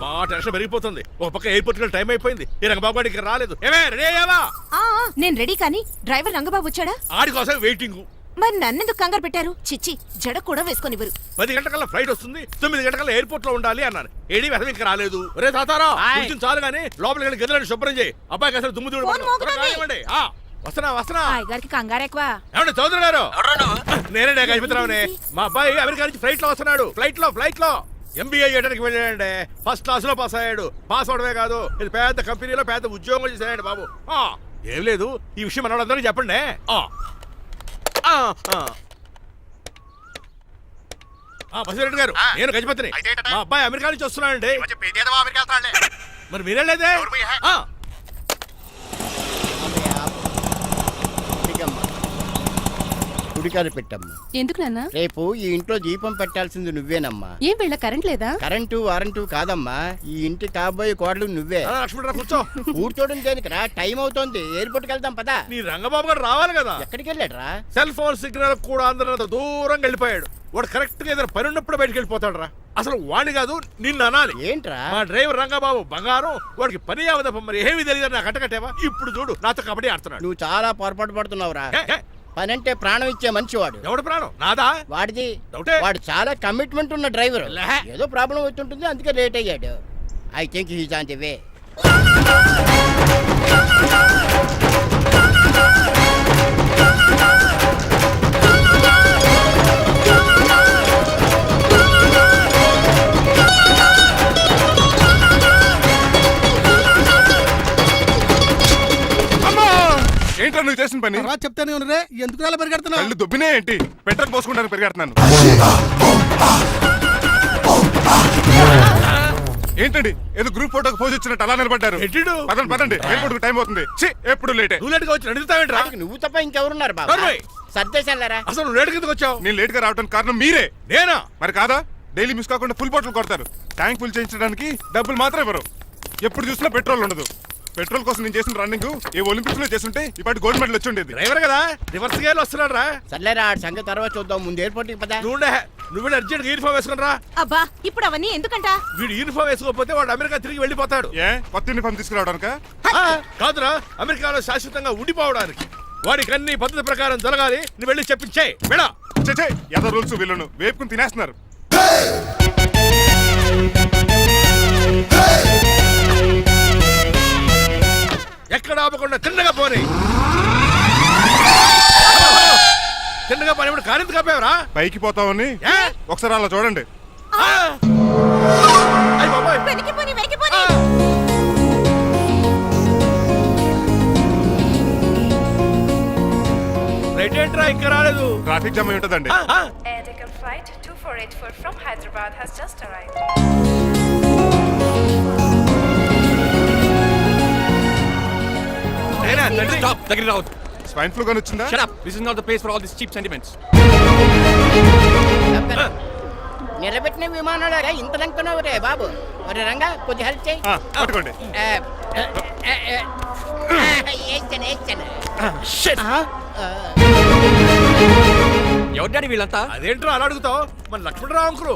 మా టెన్షన్ పెరిగిపోతుంది. ఒక పక్క ఎయిర్పోర్ట్ టైం అయిపోయింది. ఈ రంగబాబు గారికి రాలేదు. ఏమే రెడీ అయ్యావా? ఆ, ఆ, నేను రెడీ కానీ డ్రైవర్ రంగబాబు వచ్చాడా? ఆడి కోసం వెయిటింగ్ మరి నన్నెందుకు కంగారు పెట్టారు? చిచ్చి జడ కూడా వేసుకొనివ్వరు. పది గంటకల్లా ఫ్లైట్ వస్తుంది. తొమ్మిది గంటకల్లా ఎయిర్పోర్ట్లో ఉండాలి అన్నారు ఏడి వెధం ఇంకా రాలేదు. రే తాతారా హాయ్. కూర్చుని చాలు గానీ లోపలికి వెళ్ళి గదిలను శుభ్రం చేయి. అబ్బాయికి అసలు దుమ్ము దూడు ఫోన్ మోగుతోంది. వస్తున్నా వస్తున్నా. గారికి కంగారు ఎక్కువ. ఏమండి చౌదరి గారు? నేనే గజపతిరావునే మా అబ్బాయి అమెరికా నుంచి ఫ్లైట్లో వస్తున్నాడు. ఫ్లైట్లో ఫ్లైట్లో. ఎంబీఏ చేయడానికి వెళ్ళాడండి ఫస్ట్ క్లాస్లో పాస్ అయ్యాడు పాస్ అవడమే కాదు ఇది పెద్ద కంపెనీలో పెద్ద ఉద్యోగం చేశాడు బాబు ఆ, ఏం లేదు ఈ విషయం మన వాళ్ళందరికీ చెప్పండి ఆ. ఆ, ఆ. ఆ, బసిరెడ్డి గారు ఆ. నేను గజపతిని అయితే ఏంటట? మా అబ్బాయి అమెరికా నుంచి వస్తున్నాడండి ఈ మధ్య పేదేదో అమెరికా వెళ్తాడులే. మరి ఎవరు పోయా? ఆ, కుడికారు పెట్టమ్మా. ఎందుకు నాన్న? రేపు ఈ ఇంట్లో దీపం పెట్టాల్సింది నువ్వేనమ్మా. ఏం వీళ్ళ కరెంట్ లేదా? కరెంటు వారంటు కాదమ్మా. ఈ ఇంటి కాబోయే కోడలు నువ్వే. కూర్చో. కూర్చోడం దేనికిరా? టైం అవుతోంది. ఎయిర్పోర్ట్కి వెళ్దాం పదా. నీ రంగబాబు గారు రావాలి కదా. ఎక్కడికి వెళ్ళాడ్రా? సెల్ ఫోన్ సిగ్నల్ కూడా అందరంత దూరంగా వెళ్ళిపోయాడు. వాడు కరెక్ట్గా ఏదైనా పని ఉన్నప్పుడు బయటకు వెళ్ళిపోతాడు రా అసలు వాణ్ణి కాదు నిన్ను అనాలి. ఏంట్రా? మా డ్రైవర్ రంగబాబు బంగారం వాడికి పని అవదప్ప మరి ఏమీ తెలియదు నాకు కట్టకట్టేవా ఇప్పుడు చూడు నాతో కబడ్డీ ఆడుతున్నాడు. నువ్వు చాలా పొరపాటు పడుతున్నావురా. పని అంటే ప్రాణం ఇచ్చే మనిషి వాడు ఎవడు ప్రాణం? నాదా? వాడిది. వాడు చాలా కమిట్మెంట్ ఉన్న డ్రైవర్. ఏదో ప్రాబ్లం అవుతుంటుంది అందుకే లేట్ అయ్యాడు. I think he's on the way ఏంట్రా నువ్వు చేసిన పని? రా చెప్తానే ఉన్నరే ఎందుకు అలా పరిగెడుతున్నావు? కళ్ళు దుబ్బినే ఏంటి? పెట్రోల్ పోసుకుంటాను పెరిగెడుతున్నాను. ఏంటండి? ఏదో గ్రూప్ ఫోటోకి పోజ్ ఇచ్చినట్టు అలా నిలబడ్డారు. ఎట్టిడు? పదండి పదండి. ఎయిర్పోర్ట్ టైం అవుతుంది. ఛీ, ఎప్పుడు లేటే నువ్వు లేట్గా వచ్చి నడుస్తావేంట్రా నువ్వు తప్ప ఇంకెవరున్నారు బాబా? నోర్మై. సర్దేశాలరా? అసలు నువ్వు లేట్ కిందకు వచ్చావు? నేను లేట్గా రావడానికి కారణం మీరే. నేనా? మరి కాదా? డైలీ మిస్ కాకుండా ఫుల్ బాటిల్ కొడతారు. ట్యాంక్ ఫుల్ చేయించడానికి డబ్బులు మాత్రం ఇవ్వరు. ఎప్పుడు చూసినా పెట్రోల్ ఉండదు. పెట్రోల్ కోసం నేను చేసిన రన్నింగ్ ఏ ఒలింపిక్స్లో చేస్తుంటే ఇప్పటి గోల్డ్ మెడల్ వచ్చి ఉండేది. డ్రైవర్ కదా రివర్స్ గేర్ వస్తున్నాడు రా. సర్లేరా ఆడి సంగతి తర్వాత చూద్దాం. ముందు ఎయిర్పోర్ట్కి పదా. నువ్వు నువ్వు అర్జెంట్ యూనిఫామ్ వేసుకుని రా. అబ్బా ఇప్పుడు అవన్నీ ఎందుకంట? వీడు యూనిఫామ్ వేసుకోకపోతే వాడు అమెరికా తిరిగి వెళ్ళిపోతాడు. ఏ కొత్త యూనిఫామ్ తీసుకురావడానికా? కాదురా అమెరికాలో శాశ్వతంగా ఉండిపోవడానికి. వాడికి అన్ని పద్ధతి ప్రకారం జరగాలి. నువ్వు వెళ్ళి చెప్పించే వెళ్ళా. చే ఎదో రూల్స్ వీళ్ళను వేపుకుని తినేస్తున్నారు. ఎక్కడ ఆపకుండా తిన్నగా పోనీ తిన్నగా పోనీ ఇప్పుడు కారింత కప్పేవరా పైకి పోతామని ఏ? ఒకసారి అలా చూడండి ఆ! అయ్ బాబోయ్. వెనక్కిపోని వెనక్కిపోని రైట్ ఏంట్రా ఇంకా రాలేదు ట్రాఫిక్ జామ్ అయి ఉంటుందండి ఆ, ఆ. Air Deccan flight 2484 from Hyderabad has just arrived. నేనా తండ్రి Stop! దగ్గర రావద్దు స్వైన్ ఫ్లూ కొని వచ్చిందా Shut up! This is not the place for all these cheap sentiments. నిలబెట్టిన విమానాలు ఇంత లంకనవు రే బాబు. ఒరే రంగా కొద్ది హెల్ప్ చేయి. పట్టుకోండి. ఆ, ఆ, ఆ, ఆ, ఎవరు డాడీ వీళ్ళంతా? అదేంట్రా అలా అడుగుతావు? మన లక్ష్మణరావు అంకులు.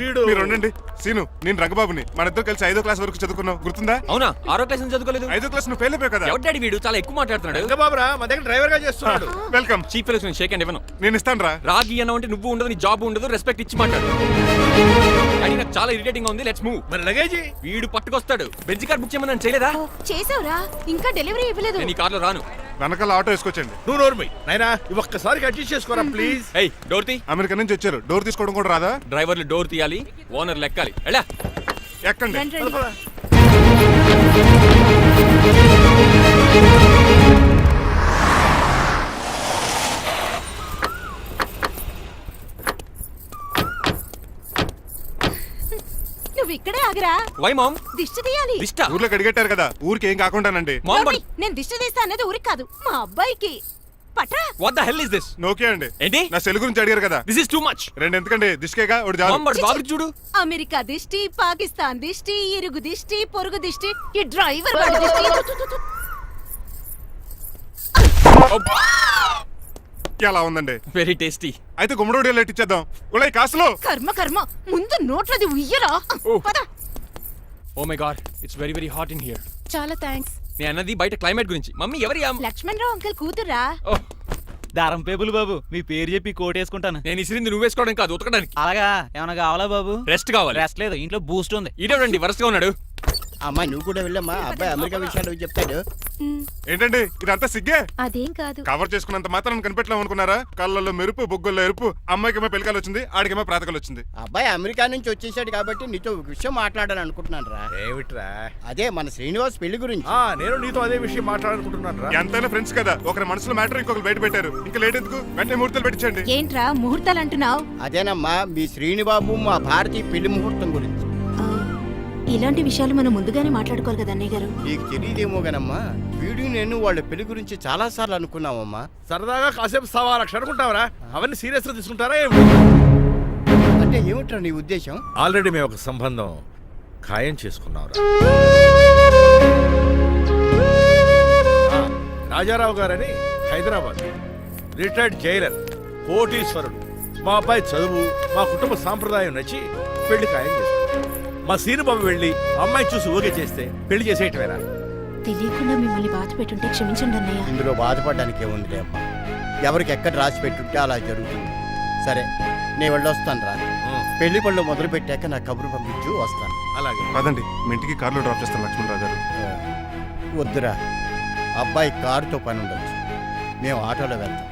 వీడు మీరు ఉండండి సీను నేను రంగబాబుని. మన ఇద్దరు కలిసి ఐదో క్లాస్ వరకు చదువుకున్నావు గుర్తుందా? అవునా? ఆరో క్లాస్ నుంచి చదువుకోలేదు? ఐదో క్లాస్ నువ్వు ఫెయిల్ అయిపోయావు కదా. ఎవరు డాడీ వీడు? చాలా ఎక్కువ మాట్లాడుతున్నాడు. రంగబాబురా మా దగ్గర డ్రైవర్గా చేస్తున్నాడు వెల్కమ్ చీప్ ఫెలోస్ నేను షేక్ అండ్ ఇవ్వను. నేను ఇస్తాను రా రాగి అన్న అంటే నువ్వు ఉండదు నీ జాబ్ ఉండదు రెస్పెక్ట్ ఇచ్చి మాట్లాడు. డాడీ నాకు చాలా ఇరిటేటింగ్ ఉంది. లెట్స్ మూవ్ మరి లగేజీ? వీడు పట్టుకొస్తాడు. బెంజ్ కార్ బుక్ చేయమని చేయలేదా? చేసావురా. ఇంకా డెలివరీ ఇవ్వలేదు. నేను ఈ కార్లో రాను. వెనకాల ఆటో వేసుకొచ్చండి. నువ్వు నోర్మై నాయనా ఇవి ఒక్కసారి అడ్జస్ట్ చేసుకోరా ప్లీజ్ ఏయ్ డోర్ తీ. అమెరికా నుంచి వచ్చారు. డోర్ తీసుకోవడం కూడా రాదా? డ్రైవర్లు డోర్ తీయాలి ఓనర్ లెక్కాలి. ఎలా ఎక్కండి. రండి రండి. నువ్వు ఇక్కడే ఆగిరా. Why ma'am? దిష్టి తీయాలి. దిష్ట? ఊర్లో కడిగట్టారు కదా ఊరికి ఏం కాకుండానండి. మామ్ నేను దిష్టి తీస్తా అన్నది ఊరికి కాదు మా అబ్బాయికి. పట్రా. What the hell is this Nokia అండి. ఏంటి? నా సెల్ గురించి అడిగారు కదా. దిస్ ఇస్ టూ మచ్ రెండు ఎందుకండి? దిష్కేగా ఒకటి చాలు. మామ్ బాబు చూడు. అమెరికా దిష్టి పాకిస్తాన్ దిష్టి ఇరుగు దిష్టి పొరుగు దిష్టి ఈ డ్రైవర్ దిష్టి. అలా ఉందండి? వెరీ టేస్టీ అయితే గుమ్మడి లెట్ ఇచ్చేద్దాం? ఉలై కాసులో! కర్మ కర్మ. ముందు నోట్లది ఉయ్యరా? ఓ. పద. ఓ my God it's very very hot in here చాలా థ్యాంక్స్ నేను అన్నది బయట క్లైమేట్ గురించి. మమ్మీ ఎవరి లక్ష్మణ్ రావు అంకుల్ కూతురా దారం పేపులు బాబు మీ పేరు చెప్పి కోట్ వేసుకుంటాను. నేను ఇసిరింది నువ్వు వేసుకోవడం కాదు ఉతకడానికి. అలాగా? ఏమైనా కావాలా బాబు? రెస్ట్ కావాలి. రెస్ట్ లేదు ఇంట్లో బూస్ట్ ఉంది. ఈడేవండి వరుసగా ఉన్నాడు. అమ్మా నువ్వు కూడా వెళ్ళమ్మా. అబ్బాయి అమెరికా విషయాలు చెప్తాడు. ఏంటండి ఇదంతా సిగ్గే? అదేం కాదు. కవర్ చేసుకున్నంత మాత్రం కనిపెట్టలేము అనుకున్నారా? కళ్ళల్లో మెరుపు బొగ్గుల్లో ఎరుపు అమ్మాయికేమో పెళ్ళికాలు వచ్చింది ఆడికేమో ప్రాతకాలు వచ్చింది. అబ్బాయి అమెరికా నుంచి వచ్చేసాడు కాబట్టి నీతో ఒక విషయం మాట్లాడాలని అనుకుంటున్నాను రా. ఏమిట్రా? అదే మన శ్రీనివాస్ పెళ్ళి గురించి. ఆ నేను నీతో అదే విషయం మాట్లాడాలనుకుంటున్నాను రా. ఎంతైనా ఫ్రెండ్స్ కదా ఒకరి మనసులో మ్యాటర్ ఇంకొకరు బయట పెట్టారు. ఇంకా లేట్ ఎందుకు? వెంటనే ముహూర్తాలు పెట్టించండి. ఏంట్రా ముహూర్తాలు అంటున్నావు? అదేనమ్మా మీ శ్రీనిబాబు మా భారతీయ పెళ్ళి ముహూర్తం గురించి. ఇలాంటి విషయాలు మనం ముందుగానే మాట్లాడుకోవాలి కదా అన్నయ్య గారు? నీకు తెలియదేమో గనమ్మా వీడు నేను వాళ్ళ పెళ్ళి గురించి చాలా సార్లు అనుకున్నామమ్మా. సరదాగా కాసేపు సవా లక్ష అనుకుంటావరా? అవన్నీ సీరియస్గా తీసుకుంటారా? అంటే ఏమిట్రా నీ ఉద్దేశం? ఆల్రెడీ మేము ఒక సంబంధం ఖాయం చేసుకున్నాం రాజారావు గారని హైదరాబాద్ రిటైర్డ్ జైలర్ కోటీశ్వరుడు. మా అబ్బాయి చదువు మా కుటుంబ సాంప్రదాయం నచ్చి పెళ్ళి ఖాయం చేసుకున్నాం మా సీనుబాబు వెళ్ళి అమ్మాయి చూసి ఊగే చేస్తే పెళ్ళి చేసేయటమేనా తెలియకుండా మిమ్మల్ని బాధ పెట్టుంటే క్షమించండి అన్నయ్య. ఇందులో బాధపడడానికి ఏముందిలే అమ్మా ఎవరికి ఎక్కడ రాసి పెట్టుంటే అలా జరుగుతుంది. సరే నేను వెళ్ళొస్తాను రా పెళ్ళి పళ్ళు మొదలు పెట్టాక నా కబురు పంపించు వస్తాను. అలాగే. కాదండి మీ ఇంటికి కార్లో డ్రాప్ చేస్తాను లక్ష్మణరావు గారు. వద్దురా అబ్బాయి కారుతో పని ఉండొచ్చు. మేము ఆటోలో వెళ్తాం.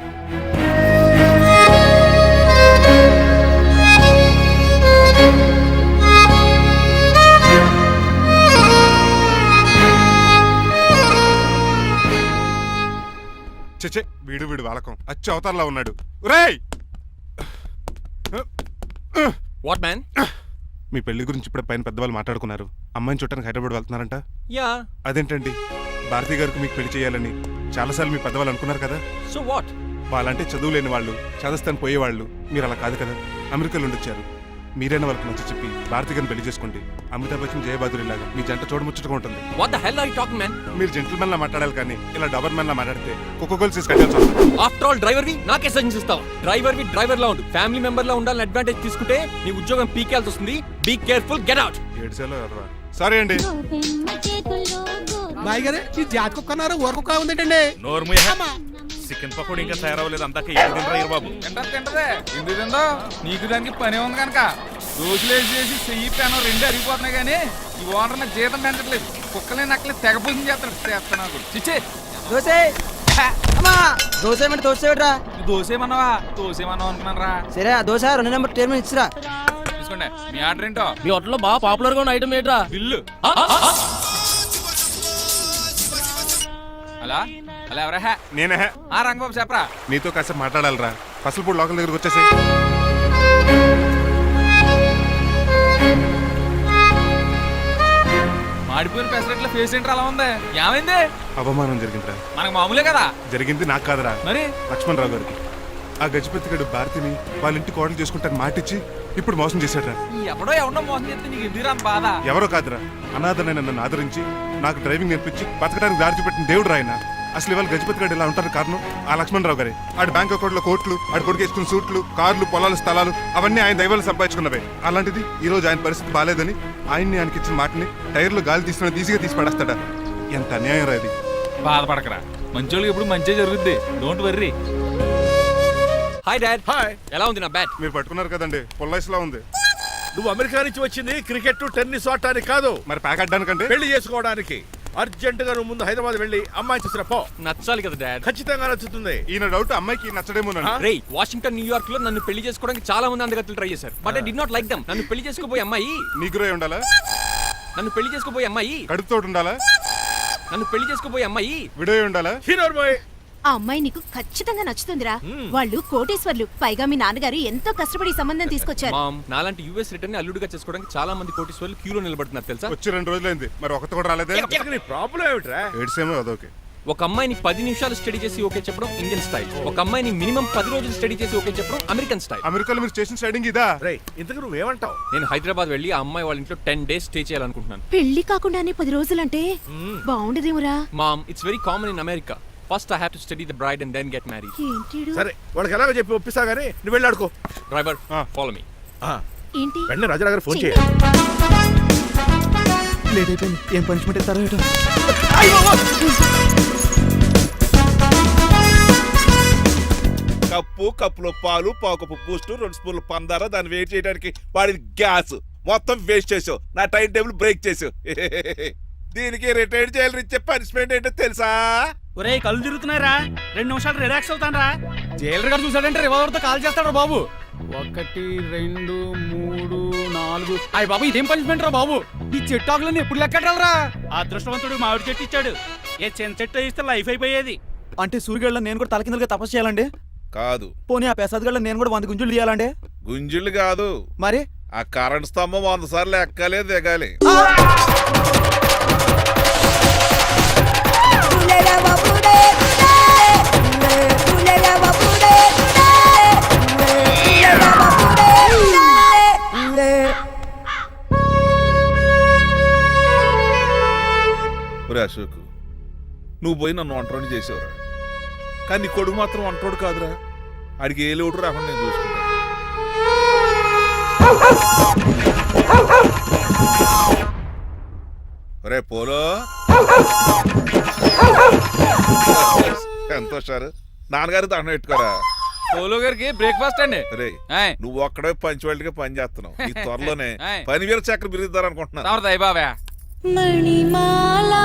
చచ్చే వీడు వీడు వాలకం. అచ్చు అవతారలా ఉన్నాడు. రేయ్ వాట్ మ్యాన్ మీ పెళ్ళి గురించి ఇప్పుడే పైన పెద్దవాళ్ళు మాట్లాడుకున్నారు. అమ్మాయిని చుట్టానికి హైదరాబాద్ వెళ్తున్నారంట? యా. అదేంటండి? భారతి గారికి మీకు పెళ్ళి చేయాలని చాలాసార్లు మీ పెద్దవాళ్ళు అనుకున్నారు కదా? సో వాట్ వాళ్ళంటే చదువు లేని వాళ్ళు చదస్తాను పోయేవాళ్ళు. మీరు అలా కాదు కదా? అమెరికాలో ఉండొచ్చారు. మీరైనా వాళ్ళకి నచ్చ చెప్పి భారతి గారిని పెళ్ళి చేసుకోండి. అమితాబ్ బచ్చన్ జయబాదురి లాగా మీ జంట చూడముచ్చటగా ఉంటుంది. What the hell are you talking man మీరు జెంటిల్మెన్ లా మాట్లాడాలి కానీ ఇలా డబర్ మెన్ లా మాట్లాడితే కుక్క గోల్స్ తీసి కట్టాల్సి వస్తుంది. ఆఫ్టర్ ఆల్ డ్రైవర్ వి నాకే సజెషన్ ఇస్తావా డ్రైవర్ వి డ్రైవర్ లా ఉండు. ఫ్యామిలీ మెంబర్ లా ఉండాలని అడ్వాంటేజ్ తీసుకుంటే నీ ఉద్యోగం పీకేల్సి వస్తుంది. బీ కేర్ఫుల్ గెట్ అవుట్ ఏడ్చేలో. సారీ అండి. బాయ్ గారే ఈ జాతి కుక్క అన్నారు ఊర కుక్క ఉందేటండి చికెన్ పకోడీ ఇంకా తయారవ్వలేదు. అందాక ఏం తినరా బాబు? తింటది తింటదే. ఎందుకు తిందో? నీకు దానికి పని ఉంది కనుక. రోజులేసి చేసి చెయ్యి పెనం రెండు అరిగిపోతున్నాయి కానీ ఈ ఓనర్ నాకు జీతం పెంచట్లేదు. కుక్కలే నక్కలే తెగపోతుంది చేస్తాడు చేస్తాను నాకు. చిచ్చే. దోసే అమ్మా. దోశ ఏమంటే దోశ ఏమిట్రా? దోసేమన్నావా దోసేమన్నావు అనుకున్నాను రా సరే ఆ దోశ రెండు నెంబర్ టేబుల్ ఇచ్చిరా. తీసుకోండి మీ ఆర్డర్ ఏంటో? మీ హోటల్లో బాగా పాపులర్గా ఉన్న ఐటమ్ ఏంట్రా బిల్లు. అలా అలా ఎవరా? హే? నేనే హే. ఆ రంగబాబు చెప్పరా? నీతో కాసేపు మాట్లాడాలిరా. పసలపూడి లోకల్ దగ్గరకు వచ్చేసి మాడిపోయిన పెసరట్ల ఫేస్ ఏంటర్ అలా ఉంది? ఏమైంది? అవమానం జరిగిందిరా. మనకు మామూలే కదా? జరిగింది నాకు కాదురా. మరి? లక్ష్మణరావు గారికి. ఆ గజపతిగడు భారతిని వాళ్ళ ఇంటి కోడలు చేసుకుంటాను మాటిచ్చి ఇప్పుడు మోసం చేశాడ్రా. ఈ ఎవడో ఎవడో మోసం చేస్తే నీకు ఎందుకు రాని బాధ? ఎవరో కాదురా అనాథనైన నన్ను ఆదరించి నాకు డ్రైవింగ్ నేర్పించి బతకడానికి దారి చూపెట్టిన దేవుడు రాయన అసలు ఇవాళ గజపతి గడు ఇలా ఉంటారు కారణం? ఆ లక్ష్మణరావు గారే. ఆడి బ్యాంక్ అకౌంట్లో కోట్లు ఆడి కొడుకు వేసుకున్న సూట్లు కార్లు పొలాలు స్థలాలు అవన్నీ ఆయన దైవాలు సంపాదించుకున్నవే. అలాంటిది ఈ రోజు ఆయన పరిస్థితి బాగాలేదని ఆయన్ని ఆయనకి ఇచ్చిన మాటని టైర్లు గాలి తీసిన ఈజీగా తీసి పడేస్తాడా? ఎంత అన్యాయం రా ఇది. బాధపడకరా. మంచోళ్ళకి ఎప్పుడు మంచి జరుగుద్ది. Don't worry hi dad hi ఎలా ఉంది నా బ్యాట్ మీరు పట్టుకున్నారు కదండి. పొల్లైస్లా ఉంది. నువ్వు అమెరికా నుంచి వచ్చింది క్రికెట్ టెన్నిస్ ఆడటానికి కాదు. మరి ప్యాక్ అడ్డానికంటే పెళ్ళి చేసుకోవడానికి. అర్జెంట్గా నువ్వు ముందు హైదరాబాద్ వెళ్ళి అమ్మాయి చూసిన పో. నచ్చాలి కదా డాడ్ ఖచ్చితంగా నచ్చుతుంది. ఈయన డౌట్ అమ్మాయికి నచ్చడేమోనండి ఆ? రే వాషింగ్టన్ న్యూయార్క్లో నన్ను పెళ్ళి చేసుకోవడానికి చాలా మంది అందగత్తులు ట్రై చేశారు. But I did not like them నన్ను పెళ్ళి చేసుకోబోయే అమ్మాయి. నీగురై ఉండాలా? నన్ను పెళ్ళి చేసుకోబోయే అమ్మాయి. కడుపుతో ఉండాలా? నన్ను పెళ్ళి చేసుకోబోయే అమ్మాయి. విడో ఉండాలా? హీరో బాయ్ ఆ అమ్మాయి నీకు ఖచ్చితంగా నచ్చుతుందిరా. వాళ్ళు కోటేశ్వర్లు. పైగా మీ నాన్నగారు ఎంతో కష్టపడి ఈ సంబంధం తీసుకొచ్చారు. మామ్ నాలాంటి యూఎస్ రిటర్న్ అల్లుడిగా చేసుకోవడానికి చాలా మంది కోటీశ్వర్లు క్యూలో నిలబడుతున్నారు తెలుసా? వచ్చి రెండు రోజులైంది. మరి ఒకటి కూడా రాలేదే? నీ ప్రాబ్లం ఏమిట్రా? ఏడ్సేమో అదొకే ఒక అమ్మాయిని పది నిమిషాలు స్టడీ చేసి ఓకే చెప్పడం ఇండియన్ స్టైల్. ఒక అమ్మాయిని మినిమం పది రోజులు స్టడీ చేసి ఓకే చెప్పడం అమెరికన్ స్టైల్. అమెరికాలో మీరు స్టేషన్ సైడింగ్ ఇదా? రే ఇంతకు నువ్వేమంటావు నేను హైదరాబాద్ వెళ్ళి ఆ అమ్మాయి వాళ్ళ ఇంట్లో టెన్ డేస్ స్టే చేయాలనుకుంటున్నాను. పెళ్ళి కాకుండానే పది రోజులంటే బాగుండదేమురా? Mom it's very common in America first I have to study the bride and then get married ఏంటిడు? సరే వాళ్ళకి ఎలాగో చెప్పి ఒప్పిస్తా గానీ నువ్వు వెళ్ళి ఆడుకో. డ్రైవర్ ఆ. ఫాలో మీ ఆ, ఏంటి? వెంటనే రాజా గారు ఫోన్. చేయాలి లేట్ అయిపోయింది ఏం పనిష్మెంట్ ఇస్తారో ఏటో? కప్పు కప్పులో పాలు పావు కప్పు బూస్ట్ రెండు స్పూన్లు పందార దాన్ని వెయిట్ చేయడానికి వాడిది గ్యాస్ మొత్తం వేస్ట్ చేసావు. నా టైం టేబుల్ బ్రేక్ చేసావు. దీనికి రిటైర్ చేయాలని ఇచ్చే పనిష్మెంట్ ఏంటో తెలుసా? ఒరే కళ్ళు తిరుగుతున్నారా రెండు నిమిషాలు రిలాక్స్ అవుతాను రా జైలర్ గారు చూసాడంటే రివాల్వర్తో కాల్ చేస్తాడు బాబు. ఒకటి రెండు మూడు నాలుగు. అయ్య బాబు ఇదేం పనిష్మెంట్ రా బాబు? ఈ చెట్టు ఆకులన్నీ ఎప్పుడు లెక్కడరా అదృష్టవంతుడు మామిడి చెట్టు ఇచ్చాడు. ఏ చిన్న చెట్టు ఇస్తే లైఫ్ అయిపోయేది. అంటే సూర్యుగళ్ళ నేను కూడా తలకిందలుగా తపస్సు చేయాలండి? కాదు. పోనీ ఆ పెసాద్ గళ్ళ నేను కూడా వంద గుంజులు తీయాలండి? గుంజులు కాదు. మరి? ఆ కరెంట్ స్తంభం వంద సార్లు ఎక్కాలి దిగాలి. అశోక్ నువ్వు పోయి నన్ను వంటోడు చేసేవరా? కానీ నీ కొడుకు మాత్రం వంటోడు కాదురా. ఆడికి ఏ లోటు రాకుండా నేను చూసుకుంటాను ఒరే పోలో. ఎంత హుషారు. నాన్నగారు దండం పెట్టుకోరా. పోలో గారికి బ్రేక్ఫాస్ట్ అండి. రే. నువ్వు ఒక్కడే పంచువాళ్ళకి పని చేస్తున్నావు. ఈ త్వరలోనే. పని వేల చక్ర బిరుద్దారు అనుకుంటున్నా బాబా మణిమాలా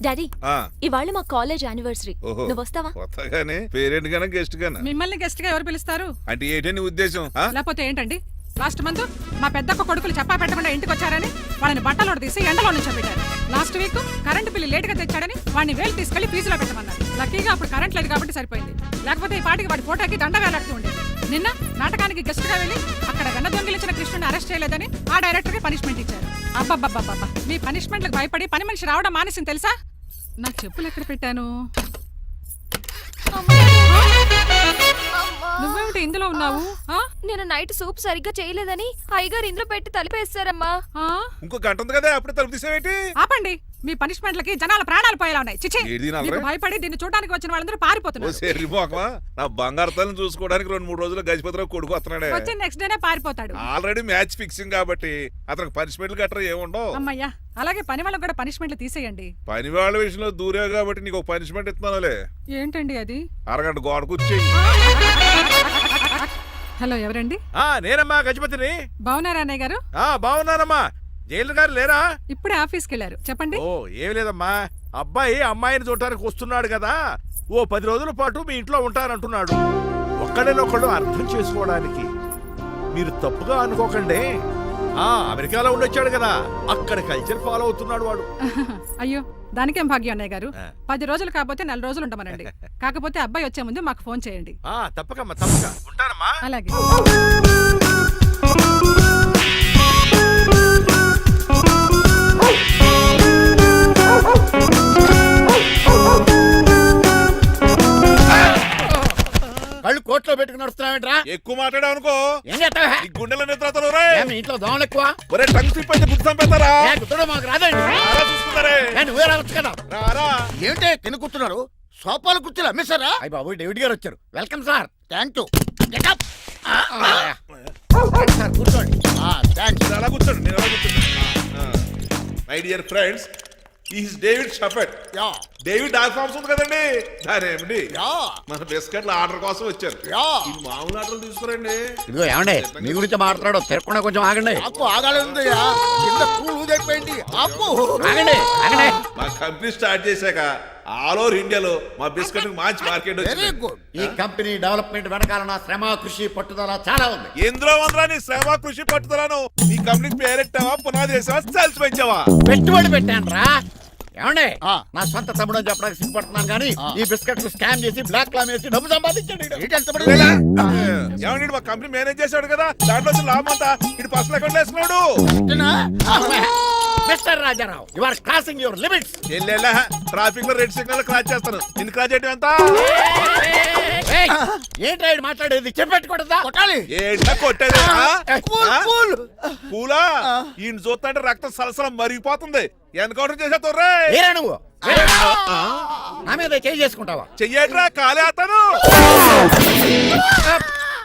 డాడీ ఆ, ఇవాళ మా కాలేజ్ యానివర్సరీ. నువ్వు వస్తావా? కొత్తగానే పేరెంట్ గానే గెస్ట్ గానా? మిమ్మల్ని గెస్ట్గా ఎవరు పిలుస్తారు? అంటే ఏంటి నీ ఉద్దేశం? లేకపోతే ఏంటండి? లాస్ట్ మంత్ మా పెద్దక్క కొడుకులు చెప్పా పెట్టకుండా ఇంటికి వచ్చారని వాళ్ళని బట్టలో తీసి ఎండలో నుంచోబెట్టారు లాస్ట్ వీక్ కరెంటు బిల్లు లేట్గా తెచ్చాడని వాడిని వేలు తీసుకెళ్ళి ఫీజులో పెట్టమన్నారు. లక్కీగా అప్పుడు కరెంట్ లేదు కాబట్టి సరిపోయింది. లేకపోతే ఈ పాటికి వాడి ఫోటోకి దండ వేలాడుతూ ఉండేది నిన్న నాటకానికి గెస్ట్గా వెళ్ళి అక్కడ వెన్న దొంగిలించిన కృష్ణుని అరెస్ట్ చేయలేదని ఆ డైరెక్టర్కి పనిష్మెంట్ ఇచ్చారు. అబ్బబ్బబ్బబ్బా మీ పనిష్మెంట్లకు భయపడి పని మనిషి రావడం మానేసింది తెలుసా? నా చెప్పులు ఎక్కడ పెట్టాను? నువ్వేమిటి ఇందులో ఉన్నావు? ఆ? నేను నైట్ సూప్ సరిగ్గా చేయలేదని అయ్యగారు ఇందులో పెట్టి తలిపేస్తారమ్మా. ఆ? ఇంకో గంట ఉంది కదా అప్పుడే తలుపు తీసేవేటి? ఆపండి. మీ పనిష్మెంట్లకి జనాల ప్రాణాలు పోయేలా ఉన్నాయి. చిచి ఏది నల్లరే? మీకు భయపడి దీన్ని చూడడానికి వచ్చిన వాళ్ళందరూ ఓ పారిపోతున్నారు సెర్రి మోకమా నా బంగారు తల్లిని చూసుకోవడానికి రెండు మూడు రోజులు గజపతిరావు కొడుకు వస్తున్నాడే. వచ్చి నెక్స్ట్ డేనే పారిపోతాడు. ఆల్రెడీ మ్యాచ్ ఫిక్సింగ్ కాబట్టి అతనికి పనిష్మెంట్లు గట్రా ఏముండవు అమ్మయ్యా అలాగే పని వాళ్ళకి కూడా పనిష్మెంట్లు తీసేయండి. పని వాళ్ళ విషయంలో దూరే కాబట్టి నీకు ఒక పనిష్మెంట్ ఇస్తున్నానులే. ఏంటండి అది? అరగంట గోడ కూర్చోయి హలో ఎవరండి? ఆ నేనమ్మా గజపతిని. బాగున్నారా అన్నయ్య గారు? ఆ బాగున్నానమ్మా. జైలు గారు లేరా? ఇప్పుడే ఆఫీస్కి వెళ్ళారు చెప్పండి. ఓ ఏం లేదమ్మా. అబ్బాయి అమ్మాయిని చూడటానికి వస్తున్నాడు కదా. ఓ పది రోజుల పాటు మీ ఇంట్లో ఉంటానంటున్నాడు. ఒక్కడేనొక్కడు అర్థం చేసుకోవడానికి. మీరు తప్పుగా అనుకోకండి. ఆ అమెరికాలో ఉండొచ్చాడు కదా. అక్కడ కల్చర్ ఫాలో అవుతున్నాడు వాడు. అయ్యో దానికేం భాగ్యం అన్నయ్య గారు. పది రోజులు కాకపోతే నెల రోజులు ఉండమనండి. కాకపోతే అబ్బాయి వచ్చే ముందు మాకు ఫోన్ చేయండి. ఆ తప్పకమ్మా తప్పక. ఉంటానమ్మా. అలాగే. కళ్ళు కోట్లో పెట్టుకుని నడుస్తున్నావేంట్రా? ఎక్కువ మాట్లాడావు అనుకో. ఏం చేస్తావా? ఈ గుండెల నిద్రతలు రే. మీ ఇంట్లో దోమలు ఎక్కువ? ఒరే టంగ్ స్లిప్ అయితే గుర్తు చంపేస్తారా? ఏ, గుర్తుడం మాకు రాదండి రారా చూసుకుంటారే. ఏ, నువ్వే రావచ్చు కదా రారా. ఏంటే కింద కూర్చున్నారు? సోఫాలు కుర్చీలు? అమ్మేశారా అయ్యి బాబు డేవిడ్ గారు వచ్చారు. Welcome sir. Thank you. Sir కూర్చోండి. థ్యాంక్స్. మీరు అలా కూర్చోండి నేను అలా కూర్చోండి my dear friends is David షఫెట్ yeah David డాక్ ఫార్మ్స్ ఉంది కదండి? దాని ఏమిటి యా మన బిస్కెట్ల ఆర్డర్ కోసం వచ్చారు. యా ఈ మామూలు ఆర్డర్ తీసుకురండి. ఇదిగో ఏమండి? మీ గురించి మాట్లాడో తిరగకుండా కొంచెం ఆగండి. ఆపు ఆగాలందయ్యా కింద కూల్ ఊదైపోయింది ఆపు. ఆగండి ఆగండి. మా కంపెనీ స్టార్ట్ చేశాక ఆల్ ఓవర్ ఇండియాలో మా బిస్కెట్ మంచి మార్కెట్ వెరీ వచ్చింది. గుడ్ ఈ కంపెనీ డెవలప్మెంట్ వెనకాల నా శ్రమ కృషి పట్టుదల చాలా ఉంది. ఎందులో ఉందిరా నీ శ్రమ కృషి పట్టుదలను నీ కంపెనీకి పేరెట్టావా పునాది వేసావా సెల్స్ పెంచావా? పెట్టుబడి పెట్టాను రా ఏమండే నా సొంత తమ్ముడు అని చెప్పడానికి సిగ్గుపడుతున్నాను కానీ ఈ బిస్కెట్లు స్కామ్ చేసి బ్లాక్ క్లామ్ వేసి డబ్బు సంపాదించండి ఏమన్నా మా కంపెనీ మేనేజ్ చేశాడు కదా దాంట్లో లాభం అంతా? ఇటు పర్సనల్ అకౌంట్ వేసుకున్నాడు mister Rajarao you are crossing your limits ఎల్లెల్లా ట్రాఫిక్లో రెడ్ సిగ్నల్ క్రాస్ చేస్తాను. నిన్ను క్రాస్ చేయడం ఎంత? ఏంటి ఆయన మాట్లాడేది? చెప్పెట్టుకూడదా కొట్టాలి. ఏంటా కొట్టేది. పూలా ఈయన చూస్తుంటే రక్తం సలసలం మరిగిపోతుంది. ఎన్కౌంటర్ చేసేతో ఏరా నువ్వు. నా మీద చేయి చేసుకుంటావా? చెయ్యట్రా కాలే అతను.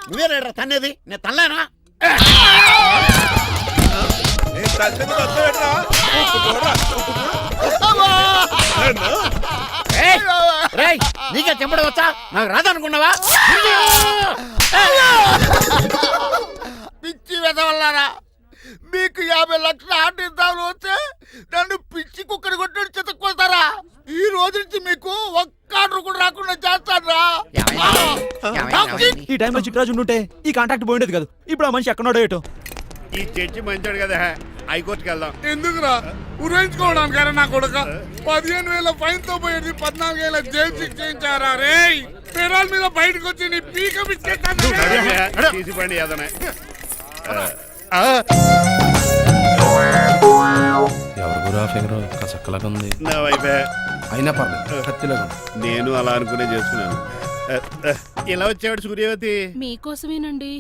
నువ్వేనా తన్నేది? నేను తనలేనా? రేయ్, నీకే చెంపడం వచ్చా? నాకు రాదనుకున్నావా? పిచ్చి వెదవల్లారా మీకు యాభై లక్షల ఆట ఇద్దామని వస్తే నన్ను పిచ్చి కుక్కని కొట్టి చితక్కొడతారా? ఈ రోజు నుంచి మీకు ఒక్క ఆర్డర్ కూడా రాకుండా చేస్తాడ్రా. ఈ టైంలో చిట్రాజు ఉంటే ఈ కాంటాక్ట్ పోయిండేది కాదు. ఇప్పుడు ఆ మనిషి ఎక్కడో ఏటో? ఈ చర్చి మంచాడు కదా. హైకోర్టుకి వెళ్దాం. ఎందుకురా? ఉరేంచుకోవడానికి నా కొడుక. పదిహేను వేల ఫైన్తో పోయేది పద్నాలుగు వేల జైలు శిక్ష చేయించారా? రే పెరాల మీద బయటకు వచ్చి నీ పీక తీసిపండి ఏదనే ఎవరు ఫిగర్? కసక్కలాగా ఉంది. నా వైపే. అయినా పర్లేదు. కత్తిలాగా నేను అలా అనుకునే ఆ, ఇలా వచ్చాడు సూర్యవతి. మీకోసమేనండి.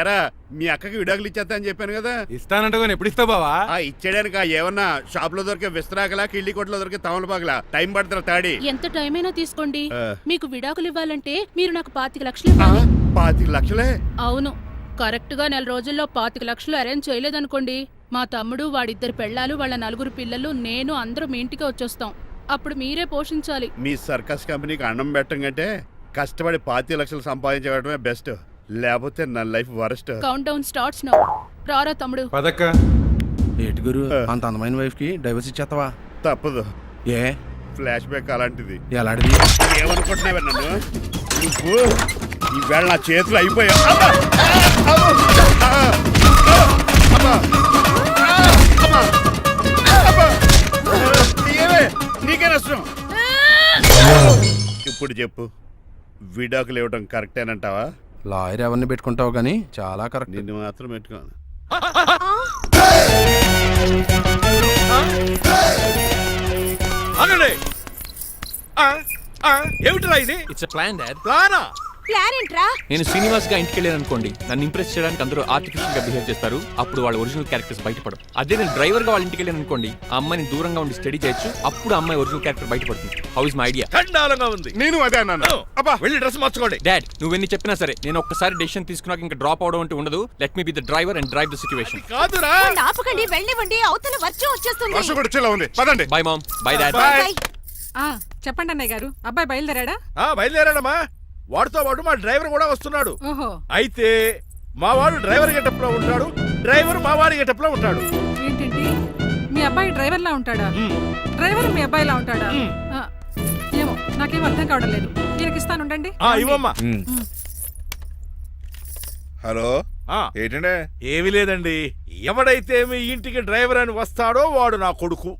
ఎరా మీ అక్కకి విడాకులు ఇచ్చేస్తా అని చెప్పాను కదా. ఇస్తానంటే ఎప్పుడు ఇస్తావు బావా? ఆ ఇచ్చేయడానికి ఏమన్నా షాప్లో దొరికే విస్తరాకలా కిళ్ళి కొట్లో దొరికే తమలపాకలా? టైం పడుతున్నా తాడి. ఎంత టైం అయినా తీసుకోండి. మీకు విడాకులు ఇవ్వాలంటే మీరు నాకు పాతిక లక్షలు పాతిక లక్షలే? అవును. కరెక్ట్గా నెల రోజుల్లో పాతిక లక్షలు అరేంజ్ చేయలేదనుకోండి. మా తమ్ముడు వాడిద్దరు పెళ్ళాలు వాళ్ళ నలుగురు పిల్లలు నేను అందరూ మీ ఇంటికి వచ్చేస్తాం. అప్పుడు మీరే పోషించాలి. మీ సర్కస్ కంపెనీకి అన్నం పెట్టం కంటే కష్టపడి పాతి లక్షలు సంపాదించడమే బెస్ట్ లేకపోతే నా life worst count down starts now రారా తమ్ముడు పదక్క ఏటి గురు అంత అందమైన వైఫ్కి డైవర్స్ ఇచ్చేస్తావా తప్పదు ఏ ఫ్లాష్ బ్యాక్ అలాంటిది ఎలాంటిది ఏమనుకుంటున్నావే నన్ను నువ్వు ఈవేళ నా చేతులు అయిపోయా నీకే నష్టం ఇప్పుడు చెప్పు విడాకులు ఇవ్వడం కరెక్టేనంటావా లాయర్ ఎవరిని పెట్టుకుంటావు కానీ చాలా కరెక్ట్ నిన్ను మాత్రం పెట్టుకోను. ఏమిటిరా ఇది? ఇట్స్ ప్లాన్ డాడ్ ప్లానా? ప్లాన్ ఏంట్రా? నేను శ్రీనివాస్గా ఇంటికి వెళ్ళాను అనుకోండి నన్ను ఇంప్రెస్ చేయడానికి అందరూ ఆర్టిఫిషియల్గా బిహేవ్ చేస్తారు. అప్పుడు వాళ్ళ ఒరిజినల్ క్యారెక్టర్స్ బయటపడవు. అదే నేను డ్రైవర్గా వాళ్ళ ఇంటికి వెళ్ళాను అనుకోండి ఆ అమ్మాయిని దూరంగా ఉండి స్టడీ చేయొచ్చు. అప్పుడు ఆ అమ్మాయి ఒరిజినల్ క్యారెక్టర్ బయటపడుతుంది. హౌ ఇస్ మై ఐడియా చండాలంగా ఉంది. నేను అదే అన్నాను. అబ్బా. వెళ్ళి డ్రెస్ మార్చుకోండి. డాడ్ నువ్వెన్ని చెప్పినా సరే నేను ఒక్కసారి డెసిషన్ తీసుకున్నాక ఇంకా డ్రాప్ అవడం అంటూ ఉండదు. Let me be the driver and drive the situation కాదురా. ఆపకండి వెళ్ళనివ్వండి. అవతల వర్షం వచ్చేస్తుంది. వర్షం కూడా వచ్చేలా ఉంది. పదండి. Bye mom bye dad. Bye. ఆ, చెప్పండి అన్నయ్య గారు. అబ్బాయి బయలుదేరాడా? ఆ బయలుదేరాడమ్మా. వాడితో పాటు మా డ్రైవర్ కూడా వస్తున్నాడు. ఓహో. అయితే మా వాడు డ్రైవర్ గెటప్లో ఉంటాడు డ్రైవర్ మా వాడి గెటప్లో ఉంటాడు. ఏంటండి మీ అబ్బాయి డ్రైవర్లా ఉంటాడా? డ్రైవర్ మీ అబ్బాయిలా ఉంటాడా? ఆ, ఏమో నాకేం అర్థం కావడం లేదు. ఈయనకి ఇస్తాను ఉండండి. ఆ ఇవ్వమ్మా. హలో? ఆ, ఏంటంటే ఏమీ లేదండి. ఎవడైతే మీ ఇంటికి డ్రైవర్ అని వస్తాడో వాడు నా కొడుకు.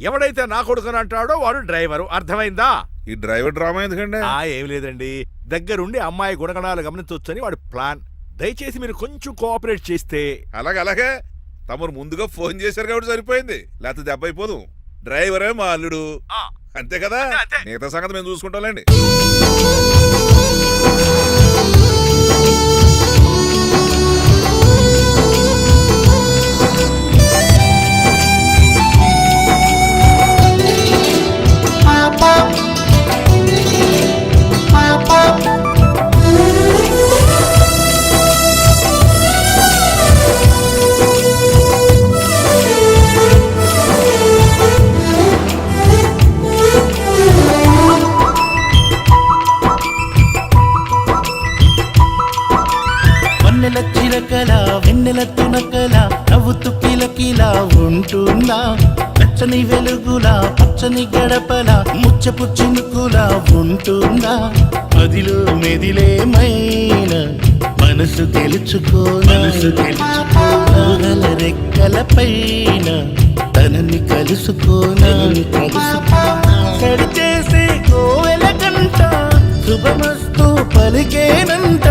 ఎవడైతే నా కొడుకు అని అంటాడో వాడు డ్రైవరు. అర్థమైందా? ఈ డ్రైవర్ డ్రామా ఎందుకంటే ఆ ఏమి లేదండి. దగ్గరుండి అమ్మాయి గుణగణాలు గమనించవచ్చని వాడి ప్లాన్. దయచేసి మీరు కొంచెం కోఆపరేట్ చేస్తే. అలాగే అలాగే. తమరు ముందుగా ఫోన్ చేశారు కాబట్టి సరిపోయింది. లేకపోతే దెబ్బ అయిపోదు. డ్రైవరే మా అల్లుడు. అంతే కదా. మిగతా సంగతి మేము చూసుకుంటాంలేండి. గడపల ముచ్చపు చినుకులా అదిలో మెదిలే మైన మనసు తెలుసుకో మనసు తెలుసుకో రెక్కల పైన తనని కలుసుకోనా? సడి చేసే కోవెల గంట శుభమస్తు పలికేనంట.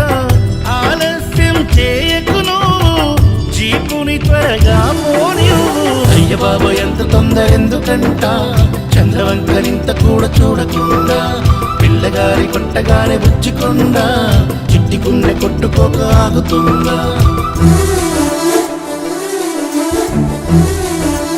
ఆలస్యం జీపుని త్వరగా అయ్య బాబు ఎంత తొందర ఎందుకంట? చంద్రవంకరింత కూడా చూడకుండా పిల్లగారి కొట్టగానే బుచ్చుకుండా చిట్టి గుండె కొట్టుకోక ఆగుతుందా?